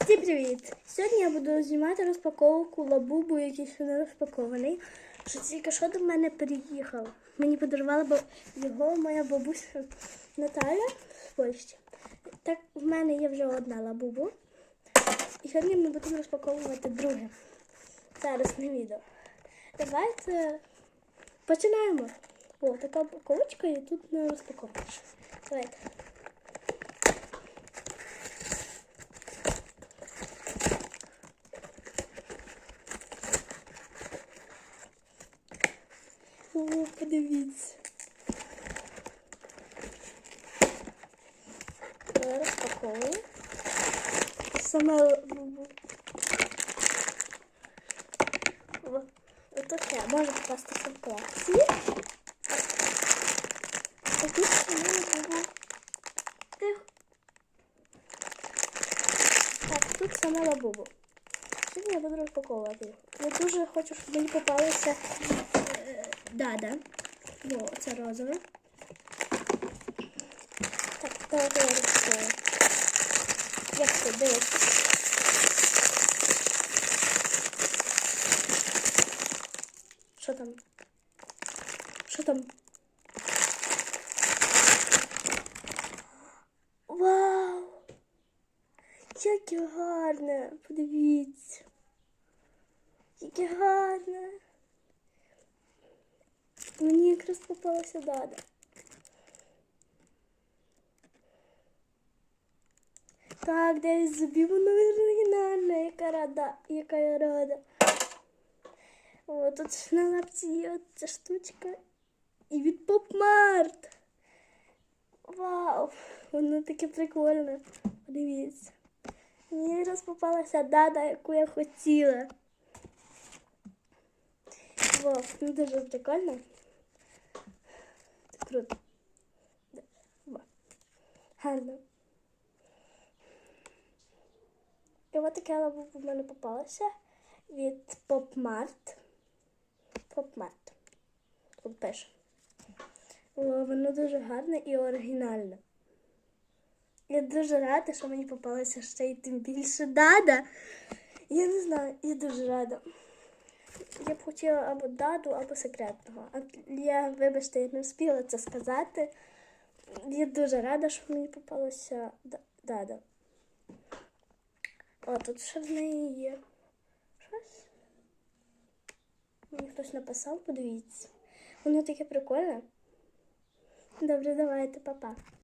Всім привіт! Сьогодні я буду знімати розпаковку лабубу, який ще не розпакований. Що тільки що до мене приїхав. Мені подарувала його моя бабуся Наталя з Польщі. Так, в мене є вже одна лабубу. І сьогодні ми будемо розпаковувати друге. Зараз на відео. Давайте починаємо. О, така упаковочка і тут не розпаковуєш. Давайте. О, подивіться. Давай розпаковуємо. Саме лабубу. О, Отаке може попастися в колекції. А тут саме лабубу. Тихо. Так, тут саме лабубу. Сьогодні я буду розпаковувати. Я дуже хочу, щоб мені попалися е, дада. О, це розове. Так, давайте я розпакую. Як це дивиться? Що там? Що там? Вау! Яке гарне! Подивіться. Яке гарне. Мені якраз попалася дада. Так, десь зубів воно оригінальне, яка рада, яка я рада. О, тут на лапці є ця штучка. І від Попмарт. Вау! Воно таке прикольне. Подивіться. Мені якраз попалася дада, яку я хотіла. Вау, ну дуже прикольно. Вау. Гарно. І от таке лабубу в мене попалося від Попмарт. Попмарт. Тут пише. Воно дуже гарне і оригінальне. Я дуже рада, що мені попалося ще й тим більше дада. Я не знаю, я дуже рада. Хотіла або даду, або секретного. Я, вибачте, я не встигла це сказати. Я дуже рада, що мені попалося дада. О, тут ще в неї є щось. Мені хтось написав, подивіться. Воно таке прикольне. Добре, давайте, папа.